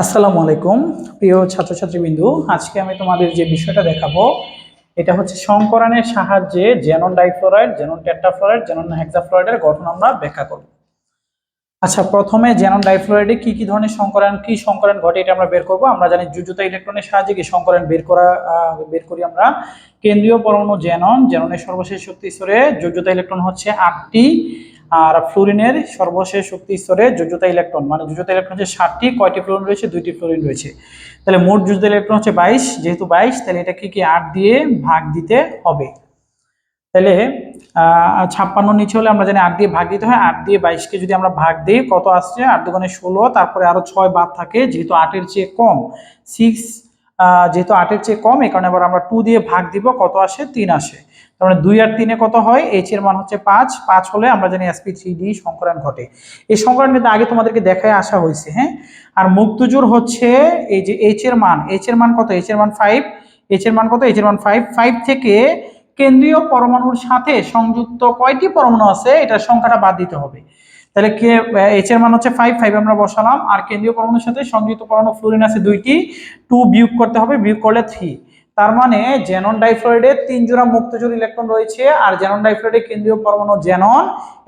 আসসালামু আলাইকুম, প্রিয় ছাত্রছাত্রীবৃন্দু। আজকে আমি তোমাদের যে বিষয়টা দেখাবো, এটা হচ্ছে সংকরণের সাহায্যে xenon difluoride xenon tetrafluoride xenon হেক্সাফ্লোরাইডের গঠন আমরা ব্যাখ্যা করব। আচ্ছা প্রথমে জেনন ডাইফ্লোরাইডে কি কি ধরনের সংকরণ, কি সংকরণ ঘটে এটা আমরা বের করব। আমরা জানি জুজুতা ইলেকট্রনের সাহায্যে কি সংকরণ বের করা বের করি আমরা। কেন্দ্রীয় পরমাণু জেনন জেননের সর্বশেষ শক্তি স্তরে যোজ্যতা ইলেকট্রন হচ্ছে আটটি। আর ফ্লোরিনের সর্বশেষ শক্তি স্তরে যোজ্যতা ইলেকট্রন মানে যোজ্যতা ইলেকট্রন হচ্ছে ষাটটি, কয়টি ফ্লোরিন রয়েছে? দুইটি ফ্লোরিন রয়েছে। তাহলে মোট যোজ্যতা ইলেকট্রন হচ্ছে বাইশ, যেহেতু বাইশ, তাহলে এটাকে কি আট দিয়ে ভাগ দিতে হবে? তাহলে ছাপ্পান্ন নিচে হলে আমরা জানি আট দিয়ে ভাগ দিতে হয়, আট দিয়ে বাইশকে যদি আমরা ভাগ দিই, কত আসছে? আট দোকানে ষোলো, তারপরে আরও ছয় বাদ থাকে, যেহেতু আটের চেয়ে কম সিক্স যেহেতু আটের চেয়ে কম, এই কারণে আবার আমরা টু দিয়ে ভাগ দিব, কত আসে? তিন আসে। তার মানে দুই আর তিনে কত হয়? এইচ এর মান হচ্ছে পাঁচ। পাঁচ হলে আমরা জানি এসপি থ্রি ডি সংকরণ ঘটে। এই সংকরণ কিন্তু আগে তোমাদেরকে দেখায় আসা হয়েছে হ্যাঁ? আর মুক্তজোর হচ্ছে এই যে এইচ এর মান। এইচ এর মান কত? এইচ এর মান ফাইভ এইচ এর মান কত? এইচ এর মান ফাইভ ফাইভ থেকে কেন্দ্রীয় পরমাণুর সাথে সংযুক্ত কয়টি পরমাণু আছে? এটার সংখ্যাটা বাদ দিতে হবে। তাহলে কে এইচ এর মান হচ্ছে ফাইভ ফাইভ আমরা বসালাম। আর কেন্দ্রীয় পরমাণুর সাথে সংযুক্ত পরমাণু ফ্লোরিন আছে দুইটি টু বিয়োগ করতে হবে, বিয়োগ করলে থ্রি তার মানে জেনন ডাইফ্লোরাইডে তিন জোড়া মুক্তজোড় ইলেকট্রন রয়েছে, আর জেনন ডাইফ্লোরাইডে কেন্দ্রীয় পরমাণু জেনন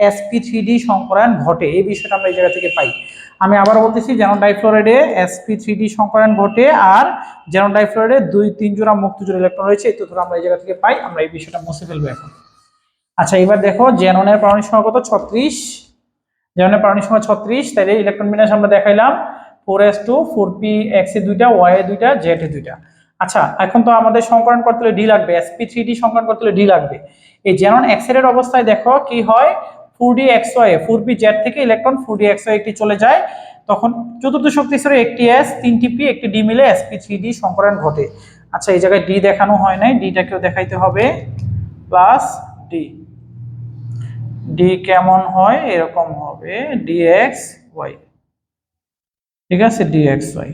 এসপি থ্রি ডি সংকরায়ন ঘটে। এই বিষয়টা আমরা এই জায়গা থেকে পাই। আমি আবার বলতেছি জেনন ডাইফ্লোরাইডে এসপি থ্রি ডি সংকরায়ন ঘটে, আর জেনন ডাইফ্লোরাইডে দুই, তিন জোড়া মুক্তজোড় ইলেকট্রন রয়েছে, এই তথ্যটা আমরা এই জায়গা থেকে পাই। আমরা এই বিষয়টা মুছে ফেলব এখন। আচ্ছা এবার দেখো জেননের পারমাণবিক সংখ্যা কত? ছত্রিশ। জেননের পারমাণবিক সংখ্যা ছত্রিশ তাহলে ইলেকট্রন বিন্যাস আমরা দেখাইলাম four s two four p x এ দুইটা ওয়াই এ দুইটা জেড এ দুইটা। আচ্ছা এখন তো আমাদের সংকরণ করতে হলে ডি লাগবে এসপি থ্রি ডি সংকরণ করতে হলে ডি লাগবে। এই জেনন এক্সের অবস্থায় দেখো কি হয় four d x y four p z থেকে electron four d x y একটি চলে যায়। তখন চতুর্থ শক্তি স্তরে একটি এস তিনটি পি একটি ডি মিলে এসপি থ্রি ডি সংকরণ ঘটে। আচ্ছা এই জায়গায় ডি দেখানো হয় নাই ডিটাকেও দেখাইতে হবে প্লাস ডি ডি কেমন হয়? এরকম হবে ডিএক্স ওয়াই ঠিক আছে? ডিএক্স ওয়াই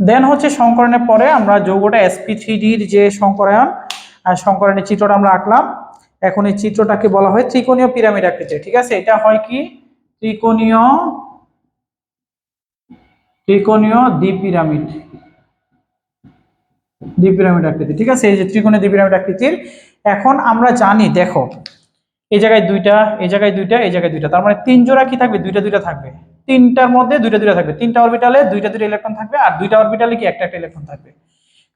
দেন হচ্ছে সংকরণের পরে আমরা যৌগটা এসপি থ্রি ডির যে সংকরায়ন সংকরণের চিত্রটা আমরা আঁকলাম। এখন এই চিত্রটাকে বলা হয় ত্রিকোণীয় পিরামিড আকৃতির। ঠিক আছে? এটা হয় কি? ত্রিকোণীয় ত্রিকোণীয় দ্বীপ পিরামিড দ্বীপ পিরামিড আকৃতি ঠিক আছে? এই যে ত্রিকোণীয় দ্বীপ পিরামিড আকৃতির। এখন আমরা জানি, দেখো এই জায়গায় দুইটা, এই জায়গায় দুইটা, এই জায়গায় দুইটা। তার মানে তিন জোড়া কি থাকবে? দুইটা দুইটা থাকবে। তিনটার মধ্যে দুইটা দুইটা থাকবে। তিনটা অরবিটালে দুইটা দুইটা ইলেকট্রন থাকবে আর দুইটা অরবিটালে কি একটা একটা ইলেকট্রন থাকবে।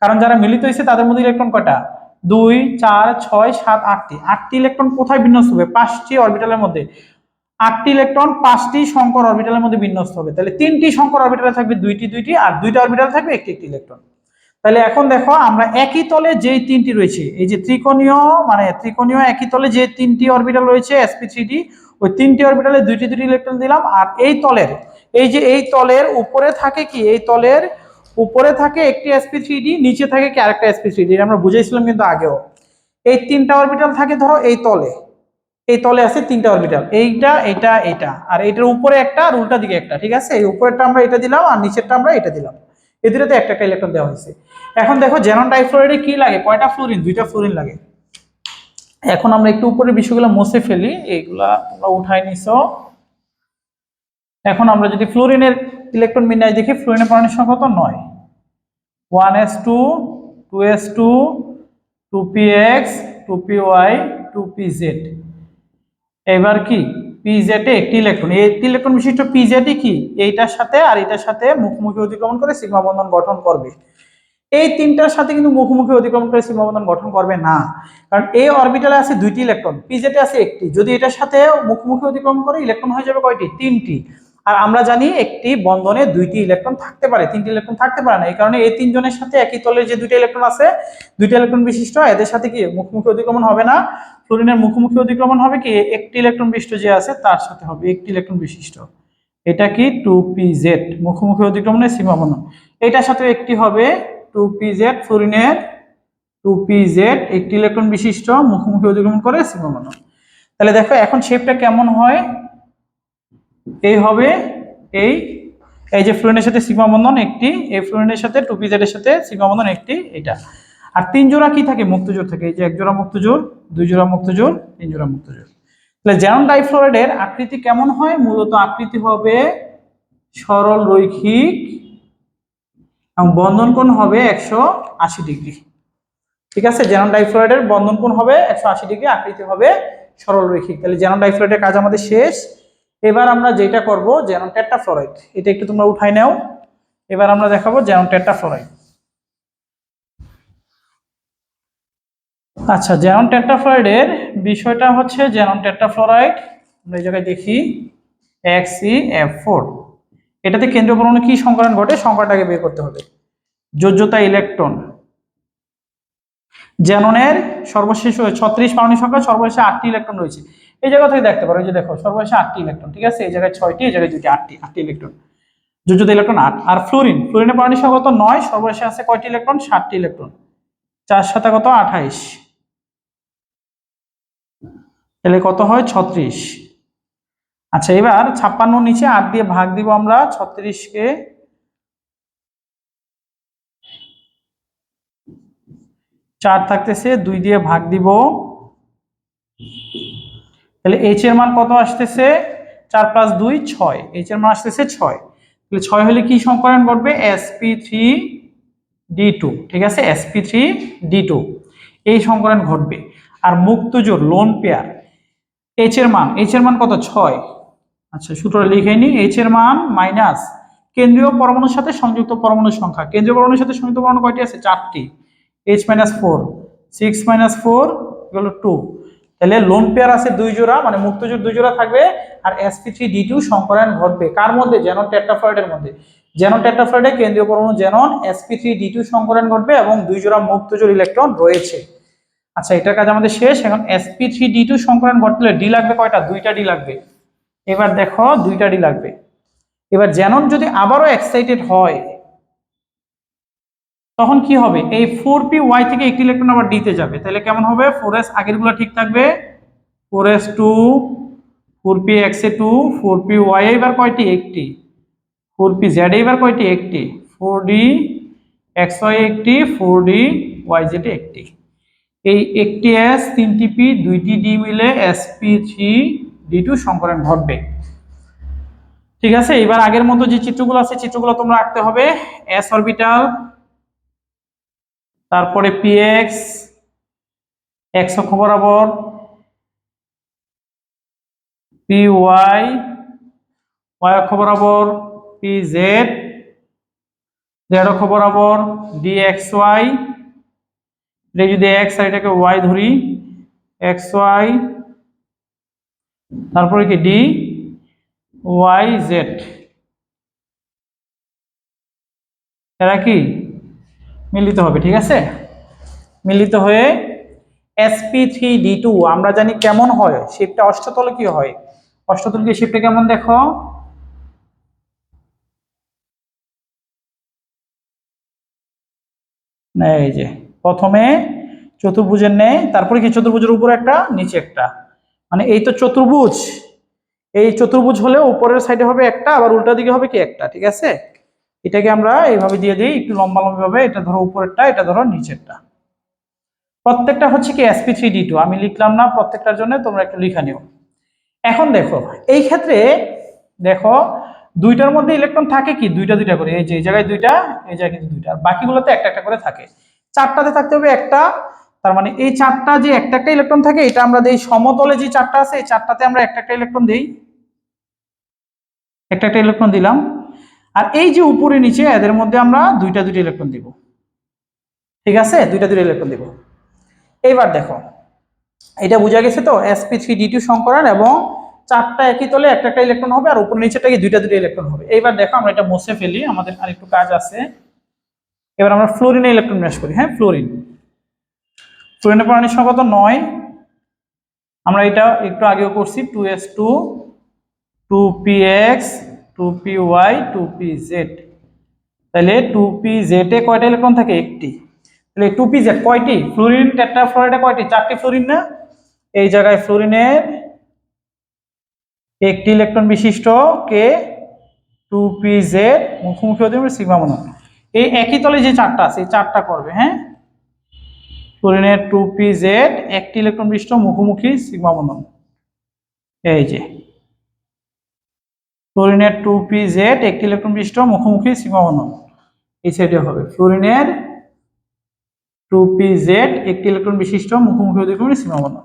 কারণ যারা মিলিত হয়েছে, তাদের মধ্যে ইলেকট্রন কয়টা? দুই, চার, ছয়, সাত, আটটি। আটটি ইলেকট্রন কোথায় বিন্যস্ত হবে? পাঁচটি অরবিটালের মধ্যে। আটটি ইলেকট্রন পাঁচটি সংকর অরবিটালের মধ্যে বিন্যস্ত হবে। তাহলে তিনটি সংকর অরবিটালে থাকবে দুইটি দুইটি, আর দুইটা অরবিটাল থাকবে একটি একটি ইলেকট্রন তাহলে এখন দেখো আমরা একই তলে যেই তিনটি রয়েছে, এই যে ত্রিকোণীয় মানে ত্রিকোণীয় একই তলে যে তিনটি অরবিটাল রয়েছে এসপি থ্রি ডি ওই তিনটি অরবিটালে দুইটি দুটি ইলেকট্রন দিলাম, আর এই তলের, এই যে এই তলের উপরে থাকে কি, এই তলের উপরে থাকে একটি এসপি থ্রিডি নিচে থাকে কি আরেকটা এসপি থ্রি ডি আমরা বুঝেছিলাম কিন্তু আগেও। এই তিনটা অরবিটাল থাকে ধরো এই তলে এই তলে আছে তিনটা অরবিটাল এইটা এটা এটা আর এটার উপরে একটা আর উল্টা দিকে একটা, ঠিক আছে? এই উপরেরটা আমরা এটা দিলাম, আর নিচেরটা আমরা এটা দিলাম। দুটোতে একটা একটা ইলেকট্রন দেওয়া হয়েছে। এখন দেখো জেনন ডাইফ্লোরাইডে কি লাগে? কয়টা ফ্লোরিন দুইটা ফ্লোরিন লাগে। এখন আমরা একটু উপরের বিষয়গুলো মুছে ফেলি। এইগুলা তোমরা উঠাই নিছো। এখন আমরা যদি ফ্লোরিনের ইলেকট্রন বিন্যাস দেখি ফ্লোরিনের পারমাণবিক সংখ্যা তো নয়। One s two two s two two p x two p y two p z এবার কি? পিজেটে একটি ইলেকট্রন এই একটি ইলেকট্রন বিশিষ্ট পিজেটই কি? এইটার সাথে আর এটার সাথে মুখোমুখি অতিক্রমণ করে সিগমা বন্ধন গঠন করবে। এই তিনটার সাথে কিন্তু মুখোমুখি অতিক্রমণ করে সিগমা বন্ধন গঠন করবে না। কারণ এই অরবিটালে আছে দুইটি ইলেকট্রন পিজেটে আছে একটি। যদি এটার সাথে মুখোমুখি অতিক্রম করে ইলেকট্রন হয়ে যাবে কয়টি? তিনটি। আর আমরা জানি একটি বন্ধনে দুইটি ইলেকট্রন থাকতে পারে, তিনটি ইলেকট্রন থাকতে পারে না। এই কারণে এই তিনজনের সাথে একই তলের যে দুইটা ইলেকট্রন আছে, দুইটা ইলেকট্রন বিশিষ্ট, এদের সাথে কি মুখোমুখি অতিক্রমণ হবে না? ফ্লোরিনের মুখোমুখি অতিক্রমণ হবে কি? একটি ইলেকট্রন বিশিষ্ট যে আছে, তার সাথে হবে একটি ইলেকট্রন বিশিষ্ট। এটা কি? টু পি জেড মুখোমুখি অতিক্রমণের সীমাবন্ধন। এটার সাথে একটি হবে টু পি জেড ফ্লোরিনের টু পি জেড একটি ইলেকট্রন বিশিষ্ট, মুখোমুখি অতিক্রমণ করে সীমাবন্ধন তাহলে দেখো, এখন শেপটা কেমন হয়? এই হবে এই এই যে ফ্লোরিনের সাথে সিগমা বন্ধন একটি, এই ফ্লোরিনের সাথে টু পি জেডের সাথে সিগমা বন্ধন একটি, এটা। আর তিন জোড়া কি থাকে? মুক্তজোড় থাকে। এই যে এক জোড়া মুক্তজোড়, দুই জোড়া মুক্তজোড়, তিন জোড়া মুক্তজোড়। তাহলে জ্যানন ডাইফ্লোরাইডের আকৃতি কেমন হয়? মূলত আকৃতি হবে সরল রৈখিক এবং বন্ধন কোণ হবে একশো আশি ডিগ্রি। ঠিক আছে? জেনন ডাইফ্লোরাইডের বন্ধন কোণ হবে একশো আশি ডিগ্রি, আকৃতি হবে সরল রৈখিক। তাহলে জেনন ডাইফ্লোরাইডের কাজ আমাদের শেষ। এবার আমরা যেটা করব জেনন টেট্রাফ্লোরাইড এটা একটু তোমরা উঠাই নাও। এবার আমরা দেখাবো জেনন টেট্রাফ্লোরাইড আচ্ছা জেনন টেট্রাফ্লোরাইডের বিষয়টা হচ্ছে জেনন টেট্টা টেট্রাফ্লোরাইড আমরা এই জায়গায় দেখি এক্স এফ ফোর এটাতে কেন্দ্রীয় পরমাণু কি সংকরণ ঘটে? সংকরণটাকে বের করতে হবে। যোজ্যতা ইলেকট্রন। জ্যাননের সর্বশেষ ছত্রিশ পারমাণবিক সংখ্যা, সর্বশেষে আটটি ইলেকট্রন রয়েছে। এই জায়গা থেকে দেখতে পারো, এই যে দেখো, সর্বশেষে আটটি ইলেকট্রন, ঠিক আছে? এই জায়গায় ছয়টি, এই জায়গায় দুটি আটটি আটটি ইলেকট্রন। যোজ্যতা ইলেকট্রন আট। আর ফ্লোরিন, ফ্লোরিনের পারমাণবিক সংখ্যা কত? নয়, সর্বশেষে আছে কয়টি ইলেকট্রন? সাতটি ইলেকট্রন। চার সাথে কত? আঠাইশ। তাহলে কত হয়? ছত্রিশ। আচ্ছা এবার ছাপ্পান্ন নিচে আট দিয়ে ভাগ দিব আমরা ছত্রিশকে। চার থাকতেছে, দুই দিয়ে ভাগ দিব। তাহলে এইচ এর মান কত আসতেছে? চার প্লাস দুই, ছয়। এইচ এর মান আসতেছে ছয়। তাহলে ছয় হলে কি সংকরণ ঘটবে? এসপি থ্রি ডি টু ঠিক আছে? এসপি থ্রি ডি টু এই সংকরণ ঘটবে। আর মুক্তজোর লোন পেয়ার এইচ এর মান এইচ এর মান কত? ছয়। আচ্ছা সূত্রটা লিখে নি এইচ এর মান মাইনাস কেন্দ্রীয় পরমাণুর সাথে সংযুক্ত পরমাণুর সংখ্যা। কেন্দ্রীয় পরমাণুর সাথে সংযুক্ত পরমাণু কয়টি আছে? চারটি। H minus four six minus four এগুলো টু তাহলে লোন পেয়ার আছে দুই জোড়া মানে মুক্তজোর দুই জোড়া থাকবে, আর এসপি থ্রি ডি টু সংকরায়ন ঘটবে। কার মধ্যে? জেনন টেট্রাফ্লয়েডের মধ্যে। জেনন টেট্রাফ্লয়েডে কেন্দ্রীয় পরমাণু xenon sp three d two সংকরায়ন ঘটবে এবং দুই জোড়া মুক্তজোর ইলেকট্রন রয়েছে। আচ্ছা এটার কাজ আমাদের শেষ। এখন এসপি থ্রি ডি টু সংকরায়ন ঘটলে ডি লাগবে কয়টা? দুইটা ডি লাগবে। এবার দেখো দুইটা ডি লাগবে। এবার জেনন যদি আবারও এক্সাইটেড হয়, তখন কি হবে? এই ফোর পি ওয়াই থেকে একটি ইলেকট্রন আবার ডিতে যাবে। তাহলে কেমন হবে? ফোর এস আগেরগুলো ঠিক থাকবে। Four s two four p x এ টু ফোর পি ওয়াই এবার কয়টি? একটি। ফোর পি জেড এবার কয়টি? একটি। ফোর ডি এক্স ওয়াই একটি ফোর ডি ওয়াই জেড একটি। এই একটি এস তিনটি পি দুইটি ডি মিলে s p three d two সংকরণ ঘটবে। ঠিক আছে, এবার আগের মতো যে চিত্রগুলো আছে, চিত্রগুলো তোমরা আঁকতে হবে। এস অরবিটাল তারপরে পিএক্স এক্স অক্ষ বরাবর পি ওয়াই ওয়াই অক্ষ বরাবর পি জেড জেড অক্ষ বরাবর ডি এক্স ওয়াই যদি এক্স আর এটাকে ওয়াই ধরি এক্স ওয়াই তারপরে কি? D, y, z. এরা কি? মিলিত হবে, ঠিক আছে? মিলিত হয়ে এসপি থ্রি ডি টু আমরা জানি কেমন হয় শিপটা অষ্টতল কি হয়? অষ্টতল কি শিপটা কেমন দেখো? এই যে, প্রথমে চতুর্ভুজের নেই তারপরে কি, চতুর্ভুজের উপরে একটা, নিচে একটা। মানে এই তো চতুর্ভুজ। এই চতুর্ভুজ হলে উপরের সাইডে হবে একটা, আবার উল্টা দিকে হবে কি একটা, ঠিক আছে? এটাকে আমরা এইভাবে দিয়ে দিই, একটু লম্বা লম্বা ভাবে এটা ধরো উপরেরটা, এটা ধরো নিচেরটা। প্রত্যেকটা হচ্ছে কি এসপি থ্রি ডি টু আমি লিখলাম না প্রত্যেকটার জন্য, তোমরা একটু লিখা নিও। এখন দেখো, এই ক্ষেত্রে দেখো, দুইটার মধ্যে ইলেকট্রন থাকে কি? দুইটা দুইটা করে, এই যে, এই জায়গায় দুইটা, এই জায়গায় কিন্তু দুইটা, আর বাকিগুলোতে একটা একটা করে থাকে। চারটাতে থাকতে হবে একটা তার মানে এই চারটা যে একটা একটা ইলেকট্রন থাকে, এটা আমরা দেই সমতলে যে চারটা আছে, এই চারটাতে আমরা একটা একটা ইলেকট্রন দেই। একটা একটা ইলেকট্রন দিলাম। আর এই যে উপরে নিচে, এদের মধ্যে আমরা দুইটা দুইটা ইলেকট্রন দিব। ঠিক আছে? দুইটা দুইটা ইলেকট্রন দিব। এইবার দেখো, এটা বোঝা গেছে তো? এসপি থ্রি ডি টু সংকরণ এবং চারটা একই তলে একটা একটা ইলেকট্রন হবে আর উপর নিচেটা কি দুইটা দুইটা ইলেকট্রন হবে। এইবার দেখো, আমরা এটা মুছে ফেলি। আমাদের আর একটু কাজ আছে। এবার আমরা ফ্লোরিনে ইলেকট্রন ম্যাশ করি। হ্যাঁ ফ্লোরিন ফ্লোরিনের পারমাণবিক সংখ্যা তো নয়। আমরা এটা একটু আগেও করছি, two S two two P X, two P Y, two P Z. তাহলে টু পি জেড কয়টা ইলেকট্রন থাকে? একটি। তাহলে টু পি জেড কয়টি? ফ্লোরিন, টেট্রাফ্লোরাইডে কয়টি? চারটি ফ্লোরিন না? এই জায়গায় ফ্লোরিনের একটি ইলেকট্রন বিশিষ্ট কে? টু পি জেড মুখোমুখি হতে সিগমা মনোন এই একই তলে যে চারটা আছে, এই চারটা করবে হ্যাঁ? ফ্লোরিনের টু পি জেড একটি ইলেকট্রন বিশিষ্ট মুখোমুখি সিগমা মনোন এই যে। ফ্লোরিনের টু পি জেড একটি ইলেকট্রন বিশিষ্ট মুখোমুখি সিগমা বন্ধন। এই সাইডে হবে। ফ্লোরিনের টু পি জেড একটি ইলেকট্রন বিশিষ্ট মুখোমুখি অধিক্রমণের সীমাবদ্ধ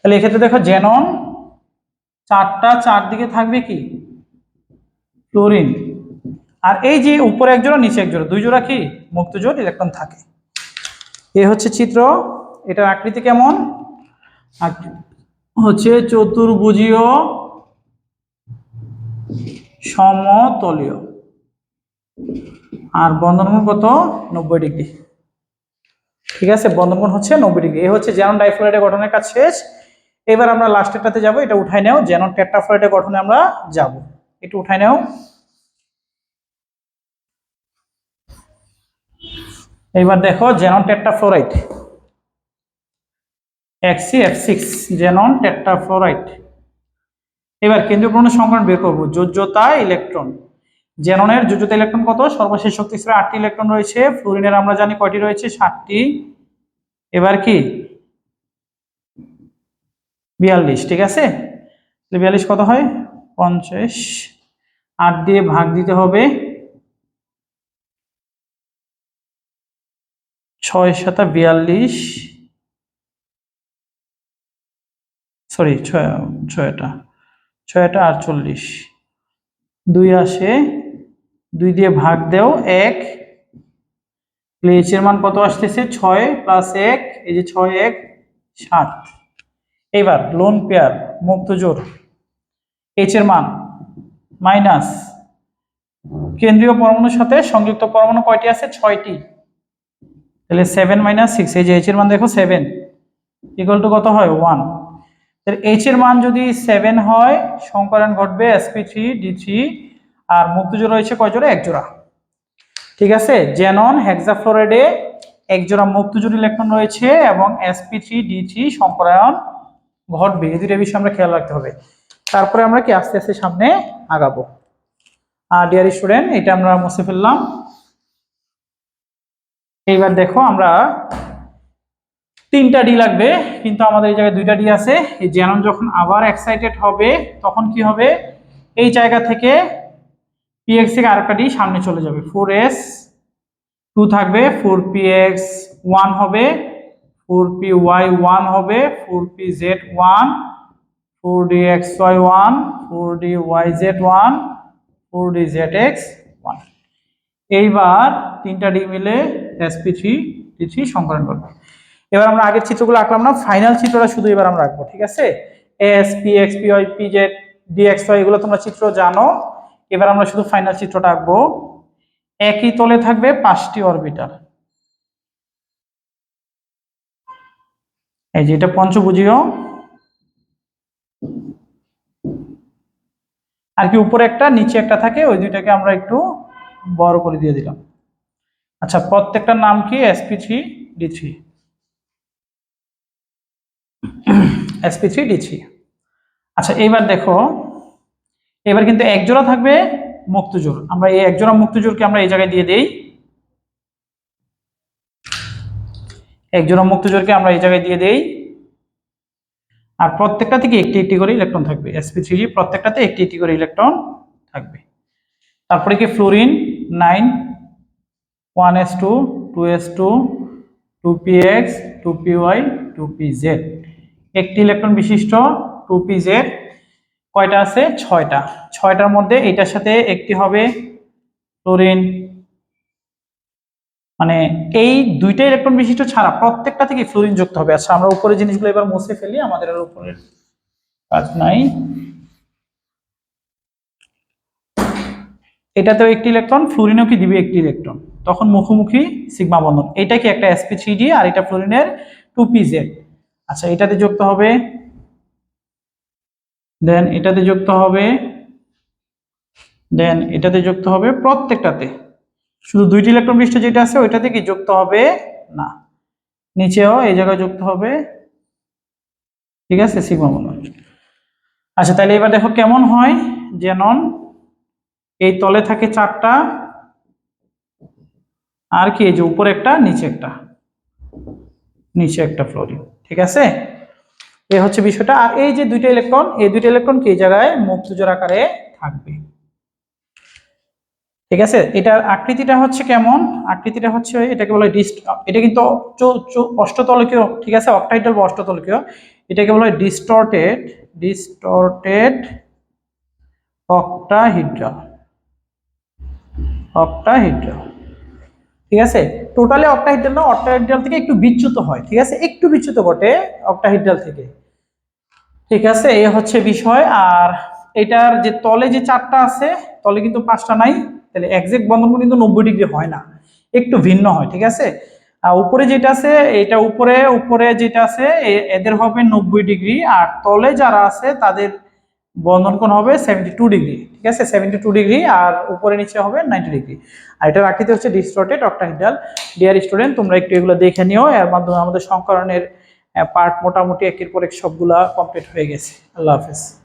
তাহলে এক্ষেত্রে দেখো জেনন চারটা চারদিকে থাকবে কি? ফ্লোরিন আর এই যে উপরে এক জোড়া, নিচে এক জোড়া, দুই জোড়া কি? মুক্ত জোড় ইলেকট্রন থাকে। এ হচ্ছে চিত্র, এটার আকৃতি কেমন? হচ্ছে চতুর্ভুজীয় সমতলীয়। আর বন্ধনকোণ কত? নব্বই ডিগ্রি। ঠিক আছে? বন্ধনকোণ হচ্ছে নব্বই ডিগ্রি। এই হচ্ছে জেনন ডাইফ্লোরাইডের গঠনের কাজ শেষ। এবার আমরা লাস্টেরটাতে যাব, এটা উঠাই নেও। জেনন টেট্রাফ্লোরাইডের গঠনে আমরা যাব। একটু উঠাই নেও। এবার দেখো xenon tetrafluoride XE F six xenon tetrafluoride এবার কেন্দ্রীয় প্রমাণের সংখ্যা বের করব। যোজ্যতা ইলেকট্রন জেননের যোজ্যতা ইলেকট্রন কত? সর্বশেষ শক্তি স্তরে আটটি ইলেকট্রন রয়েছে। ফ্লুরিনের আমরা জানি কয়টি রয়েছে? ষাটটি এবার কি? বিয়াল্লিশ, ঠিক আছে? বিয়াল্লিশ কত হয়? পঞ্চাশ। আট দিয়ে ভাগ দিতে হবে। ছয় সাতা বিয়াল্লিশ সরি ছয়, ছয়টা ছয়টা আটচল্লিশ। দুই আসে, দুই দিয়ে ভাগ দেও, এক। এইচ এর মান কত আসতেছে? ছয় প্লাস এক, এই যে ছয়, এক, সাত। এবার লোন পেয়ার মুক্ত জোর এইচ এর মান মাইনাস কেন্দ্রীয় পরমাণুর সাথে সংযুক্ত পরমাণু কয়টি আছে? ছয়টি। তাহলে সেভেন মাইনাস সিক্স এই যে এইচ এর মান দেখো সেভেন ইকুয়াল টু কত হয়? ওয়ান তাহলে এইচ এর মান যদি সেভেন হয় সংকরণ ঘটবে এসপি থ্রি ডি থ্রি আর মুক্ত জোড়া রয়েছে কয় জোড়া? এক জোড়া। ঠিক আছে? জেনন হেক্সাফ্লোরাইডে এক জোড়া মুক্ত জোড়া ইলেকট্রন রয়েছে এবং এসপি থ্রি ডি থ্রি সংকরায়ন ঘটবে। এই দুটো বিষয় আমরা খেয়াল রাখতে হবে। তারপরে আমরা কি আস্তে আস্তে সামনে আগাবো? আর ডিয়ার স্টুডেন্ট এটা আমরা মুছে ফেললাম। এইবার দেখো আমরা তিনটা ডি লাগবে, কিন্তু আমাদের এই জায়গায় দুইটা ডি আছে। এই জ্যানন যখন আবার এক্সাইটেড হবে, তখন কি হবে? এই জায়গা থেকে পিএক্স থেকে আরেকটা ডি সামনে চলে যাবে। ফোর এস টু থাকবে ফোর পি এক্স ওয়ান হবে ফোর পি ওয়াই ওয়ান হবে four p z one four d x y one four d y z one four d z x one এইবার তিনটা D মিলে SP three d three সংকলন করবে। এবার আমরা আগের চিত্রগুলো আঁকলাম না ফাইনাল চিত্রটা শুধু এবার আমরা রাখব ঠিক আছে? S p y p z y এগুলো তোমরা চিত্র জানো। এবার আমরা শুধু ফাইনাল চিত্রটা আঁকবো। একই তলে থাকবে পাঁচটি অরবিটাল এই যে এটা পঞ্চভুজীয়। আর কি উপরে একটা, নিচে একটা থাকে, ওই দুইটাকে আমরা একটু বড় করে দিয়ে দিলাম। আচ্ছা প্রত্যেকটার নাম কি? Sp three d three sp three d three আচ্ছা এইবার দেখো, এবার কিন্তু একজোড়া থাকবে মুক্তজোর আমরা এই একজোড়া মুক্তজোরকে আমরা এই জায়গায় দিয়ে দেই। একজোড়া মুক্তজোরকে আমরা এই জায়গায় দিয়ে দেই। আর প্রত্যেকটা থেকে একটি একটি করে ইলেকট্রন থাকবে। এসপি থ্রি প্রত্যেকটাতে একটি একটি করে ইলেকট্রন থাকবে। তারপরে কি? Fluorine nine one s two two s two two p x two p y two p z একটি ইলেকট্রন বিশিষ্ট টু পি জেড কয়টা আছে? ছয়টা। ছয়টার মধ্যে এটার সাথে একটি হবে ফ্লোরিন মানে এই দুইটা ইলেকট্রন বিশিষ্ট ছাড়া প্রত্যেকটা থেকে ফ্লোরিন যুক্ত হবে। আচ্ছা আমরা উপরে জিনিসগুলো এবার মুছে ফেলি, আমাদের আর উপরের কাজ নাই। এটাতেও একটি ইলেকট্রন ফ্লোরিনও কি দিবে? একটি ইলেকট্রন তখন মুখোমুখি সিগমা বন্ধন। এটা কি একটা এসপি থ্রি আর এটা ফ্লোরিনের টু পি আচ্ছা এটাতে যুক্ত হবে, দেন এটাতে যুক্ত হবে, দেন এটাতে যুক্ত হবে প্রত্যেকটাতে। শুধু দুইটি ইলেকট্রন বিশিষ্ট যেটা আছে, ওইটাতে কি যুক্ত হবে? না। নিচেও এই জায়গায় যুক্ত হবে, ঠিক আছে, সিগমা বন্ধন। আচ্ছা তাহলে এবার দেখো কেমন হয়? জেনন এই তলে থাকে চারটা আর কি, এই যে উপরে একটা, নিচে একটা। নিচে একটা ফ্লোরিন, ঠিক আছে? এই হচ্ছে বিষয়টা। আর এই যে দুইটা ইলেকট্রন, এই দুইটা ইলেকট্রন কি জায়গায় মুক্ত জোর আকারে থাকবে? ঠিক আছে? এটার আকৃতিটা হচ্ছে কেমন? আকৃতিটা হচ্ছে এটাকে বলে ডিস্ট, এটা কিন্তু অষ্টতলকীয়, ঠিক আছে? অক্টাইডাল বা অষ্টতলকীয়। এটাকে বলে ডিস্টর্টেড ডিস্টর্টেড অক্টাহিড্রা অক্টাহিড্রা ঠিক আছে? টোটালি অক্টাহিড্রাল না অক্টাহিড্রাল থেকে একটু বিচ্যুত হয়, ঠিক আছে? একটু বিচ্যুত ঘটে অক্টাহিড্রাল থেকে। ঠিক আছে? এই হচ্ছে বিষয়। আর এটার যে তলে যে চারটা আছে, তলে কিন্তু পাঁচটা নাই, তাহলে একজ্যাক্ট বন্ধন কিন্তু নব্বই ডিগ্রি হয় না। একটু ভিন্ন হয়, ঠিক আছে? উপরে যেটা আছে, এটা উপরে উপরে যেটা আছে, এ- এদের হবে নব্বই ডিগ্রি। আর তলে যারা আছে, তাদের বন্ধন কোণ হবে সেভেন্টি টু ডিগ্রি ঠিক আছে? সেভেন্টি টু ডিগ্রি আর উপরে নিচে হবে নাইনটি ডিগ্রি আর এটার আকৃতি হচ্ছে ডিস্টর্টেড অক্টাহিডাল ডিয়ার স্টুডেন্ট তোমরা একটু এগুলো দেখে নিও, এর মাধ্যমে আমাদের সংকরণের পার্ট মোটামুটি একের পর এক সবগুলা কমপ্লিট হয়ে গেছে। আল্লাহ হাফেজ।